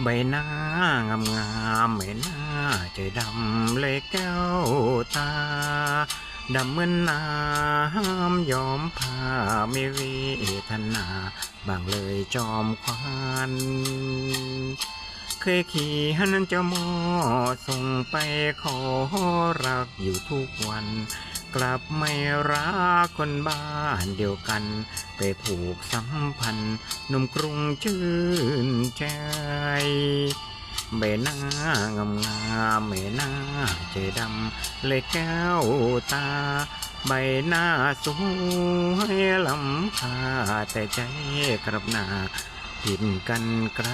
ใบหน้างามงามๆไม่น่าใจดำเลยแก้วตา ดำเหมือนน้ำยอมผ้าไม่เวทนาบางเลยจอมควันเคยขี่หันจ้าหมอส่งไปขอรักอยู่ทุกวัน กลับไม่รักคนบ้านเดียวกัน ไปผูกสัมพันธ์หนุ่มกรุงชื่นใจใบหน้างามงามๆไม่น่าใจดำเลยแก้วตา ใบหน้าสวยลำค่าแต่ใจกลับหน้าผิดกันไกล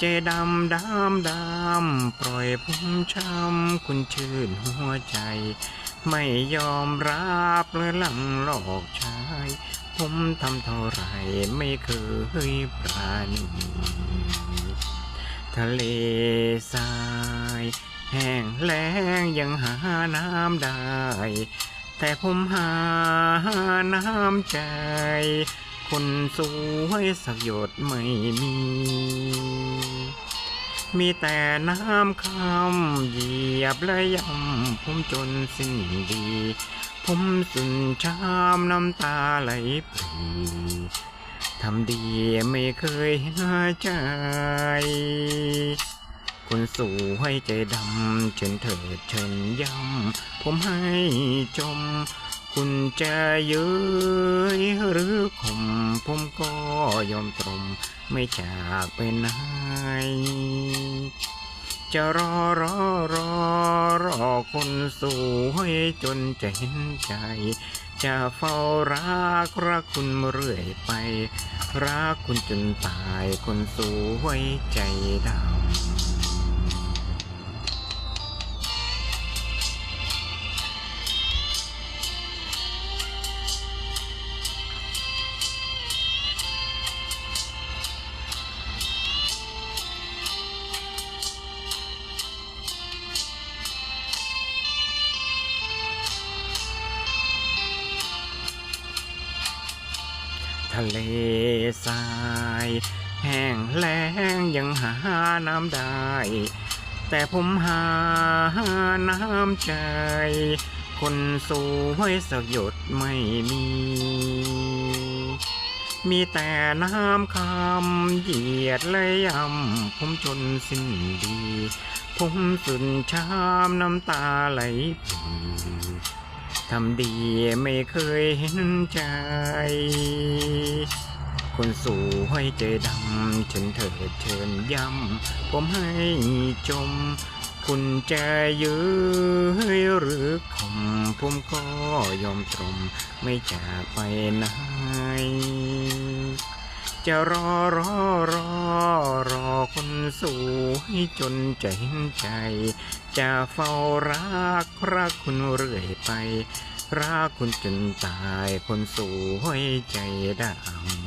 ใจดำดำดำปล่อยผมช้ำคุณชื่นหัวใจ ไม่ยอมรับเลยหลังหลอกชาย ผมทำเท่าไรไม่เคยปราณีทะเลทรายแห้งแล้งยังหาน้ำได้ แต่ผมหาน้ำใจ คนสวยสักหยดไม่มี มีแต่น้ำคำเหยียบและย่ำผมจนสิ้นดี ผมสุนชามน้ำตาไหลปรีทำดีไม่เคยห็นใจคนสู่ให้ใจดำเชิญเถิดเชิญย้ำผมให้จม คุณจะเย้ยหรือข่มผมก็ยอมตรม ไม่จากไปไหน จะรอรอรอรอคนสวยจนจะเห็นใจ จะเฝ้ารักรักคุณเรื่อยไป รักคุณจนตายคนสวยใจดำ ทะเลทราย แห้งแล้งยังหาน้ำได้ แต่ผมหาน้ำใจ คนสวยสักหยดไม่มี มีแต่น้ำคำเหยียดและยำผมจนสิ้นดี ผมสุนชามน้ำตาไหลปรีทำดีไม่เคยเห็นใจ คนสู่ให้ใจดำเชิญเถิดเชิญย้ำผมให้จม คุณจะเยื้อหรือข่มผมก็ยอมตรมไม่จากไปไหนจะรอรอรอรอคนสวยจนใจเห็นใจ จะเฝ้ารักรักคุณเรื่อยไป รักคุณจนตายคนสวยใจดำ